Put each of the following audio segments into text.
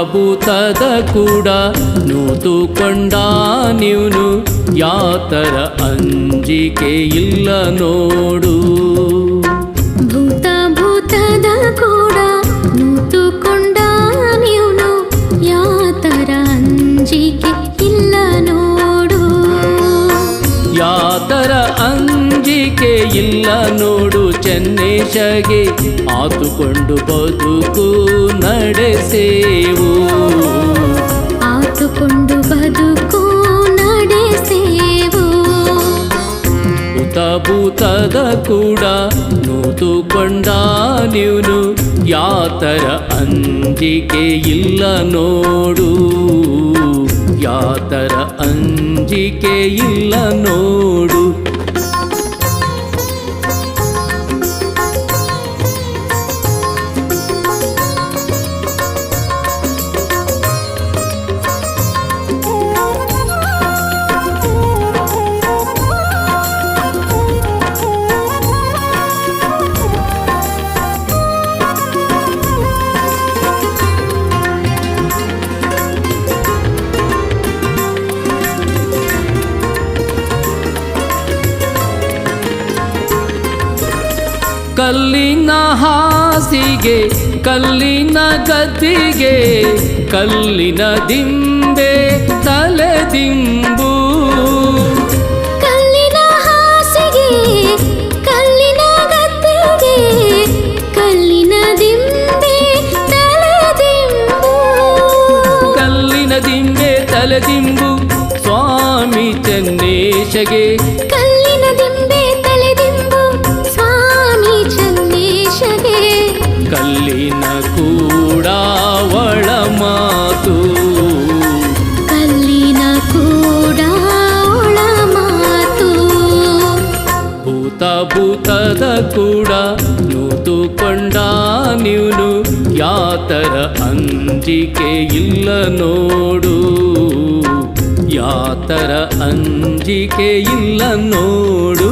ಭೂತಭೂತದ ಕೂಡ ನೂತುಕೊಂಡ ನೀವು ಯಾತರ ಅಂಜಿಕೆ ಇಲ್ಲ ನೋಡು. ಯಾತರ ಅಂಜಿಕೆ ಇಲ್ಲ ನೋಡು ಚೆನ್ನೇಶಗೆ ಆತುಕೊಂಡು ಬದುಕು ನಡೆಸೇವು. ಆತುಕೊಂಡು ಬದುಕು ನಡೆಸೇವು. ಭೂತಭೂತದ ಕೂಡ ನೂತುಕೊಂಡ ನೀನು. ಯಾತರ ಅಂಜಿಕೆ ಇಲ್ಲ ನೋಡು. ಯಾತರ ಅಂಜಿಕೆ ಇಲ್ಲ ನೋಡು. ಕಲ್ಲಿನ ಹಾಸಿಗೆ ಕಲ್ಲಿನ ಗದ್ದಿಗೆ ಕಲ್ಲಿನ ದಿಂಬೆ ತಲೆ ದಿಂಬು. ಕಲ್ಲಿನ ಹಾಸಿಗೆ ಕಲ್ಲಿನ ಗದ್ದಿಗೆ ಕಲ್ಲಿನ ದಿಂಬೆ ತಲೆದಿಂಬು ಕಲ್ಲಿನ ದಿಂಬೆ ತಲೆ ದಿಂಬು ಸ್ವಾಮಿ ಚೆನ್ನೇಶಗೆ. ಕೂಡ ಒಳ ಮಾತು. ಕಲ್ಲಿನ ಕೂಡ ಒಳ ಮಾತು. ಭೂತ ಭೂತದ ಕೂಡ ನೂತುಕೊಂಡ ನೀನು. ಯಾತರ ಅಂಜಿಕೆ ಇಲ್ಲ ನೋಡು. ಯಾತರ ಅಂಜಿಕೆ ಇಲ್ಲ ನೋಡು.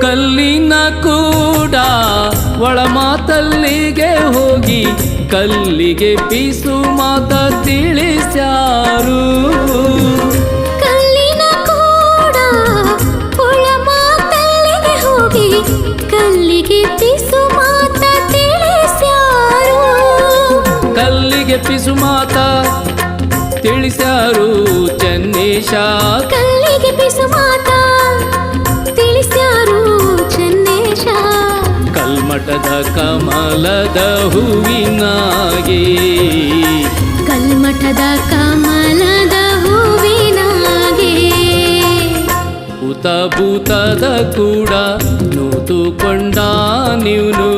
ಕಲ್ಲಿನ ಕೂಡ ಒಳ ಮಾತಲ್ಲಿಗೆ ಹೋಗಿ ಕಲ್ಲಿಗೆ ಪಿಸು ಮಾತ ತಿಳಿಸ್ಯಾರು. ಕಲ್ಲಿನ ಕೂಡ ಒಳ ಮಾತಲ್ಲಿಗೆ ಹೋಗಿ ಕಲ್ಲಿಗೆ ಪಿಸು ಮಾತ ತಿಳಿಸ್ಯಾರು. ಕಲ್ಲಿಗೆ ಪಿಸು ಮಾತ ತಿಳಿಸ್ಯಾರು ಚನ್ನೇಶ. ಕಲ್ಲಿಗೆ ಪಿಸು ಮಾತ ಕಮಲದ ಹೂವಿನಾಗಿ. ಕಲ್ಮಠದ ಕಮಲದ ಹೂವಿನಾಗಿ. ಭೂತ ಭೂತದ ಕೂಡ ನೂತುಕೊಂಡ ನೀನು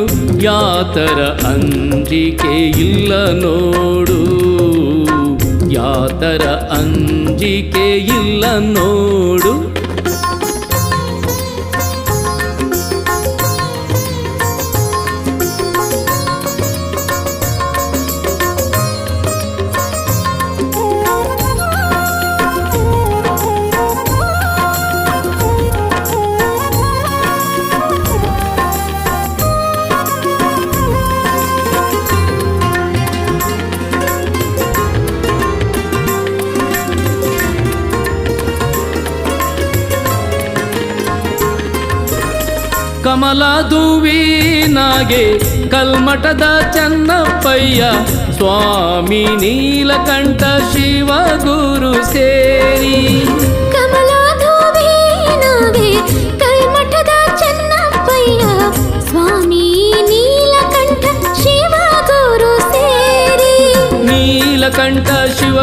ಯಾತರ ಅಂಜಿಕೆ ಇಲ್ಲ ನೋಡು. ಯಾತರ ಅಂಜಿಕೆ ಇಲ್ಲ ನೋಡು. ಕಮಲ ದುವೀನಾಗೆ ಕಲ್ಮಠದ ಚನ್ನಪ್ಪಯ್ಯ ಸ್ವಾಮಿ ನೀಲಕಂಠ ಶಿವ ಗುರು ಸೇರಿ. ಕಮಲಾಧುವೀನಾಗೆ ಕಲ್ಮಠದ ಚೆನ್ನಪ್ಪಯ್ಯ ಸ್ವಾಮಿ ನೀಲಕಂಠ ಶಿವ ಗುರು ಸೇರಿ. ನೀಲಕಂಠ ಶಿವ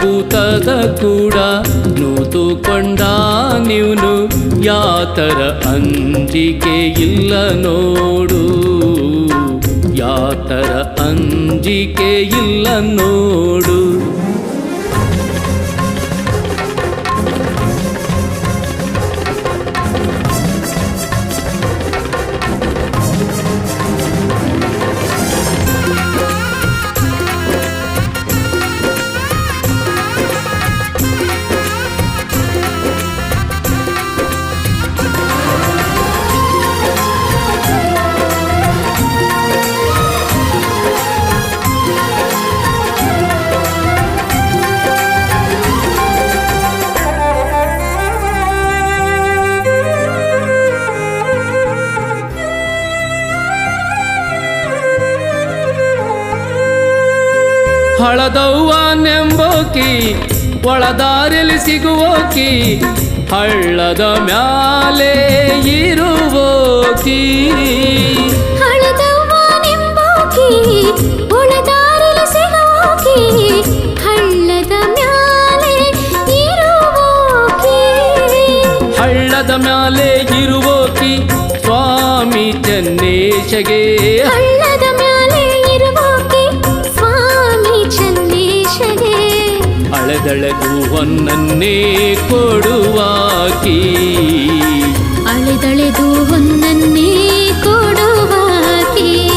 ಭೂತದ ಕೂಡ ನೂತುಕೊಂಡ ನೀವ್ನು. ಯಾತರ ಅಂಜಿಕೆ ಇಲ್ಲ ನೋಡು. ಯಾತರ ಅಂಜಿಕೆ ಇಲ್ಲ ನೋಡು. ಹಳದವ್ವ ನೆಂಬೋಕಿ ಒಳದಾರಿಲಿ ಸಿಗುವೋಕಿ ಮ್ಯಾಲೆ ಇರುವೋಕಿ. ಹಳ್ಳದ ಮ್ಯಾಲೆ ಇರುವೋಕಿ. ಹಳ್ಳದ ಮ್ಯಾಲೆ ಇರುವೋಕಿ ಸ್ವಾಮಿ ಚೆನ್ನೇಶಗೆ. ಅಳೆದಳೆದು ಹೊನ್ನನ್ನೇ ಕೊಡುವಾಕಿ. ಅಳೆದಳೆದು ಹೊನ್ನನ್ನೇ ಕೊಡುವಾಕಿ.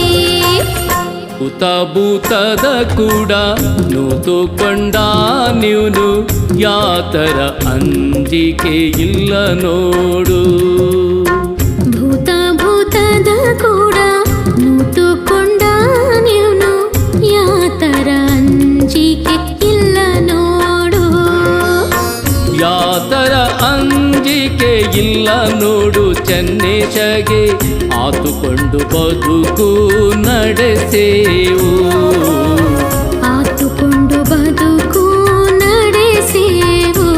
ಭೂತದ ಕೂಡ ನೂತುಕೊಂಡ ನೀನು ಯಾತರ ಅಂಜಿಕೆ ಇಲ್ಲ ನೋಡು. ಯಾತರ ಅಂಜಿಕೆ ಇಲ್ಲ ನೋಡು ಚೆನ್ನೇಶಗೆ ಆತುಕೊಂಡು ಬದುಕು ನಡೆಸೇವು ಆತುಕೊಂಡು ಬದುಕು ನಡೆಸೇವು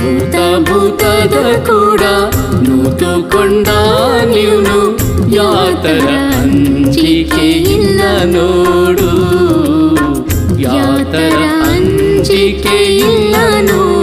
ಭೂತ ಭೂತದ ಕೂಡ ನೂತುಕೊಂಡ ನೀನು ಯಾತರ ಅಂಜಿಕೆ ಇಲ್ಲ ನೋಡು ಯಾತರ ಅಂಜಿಕೆ ಇಲ್ಲ ನೋಡು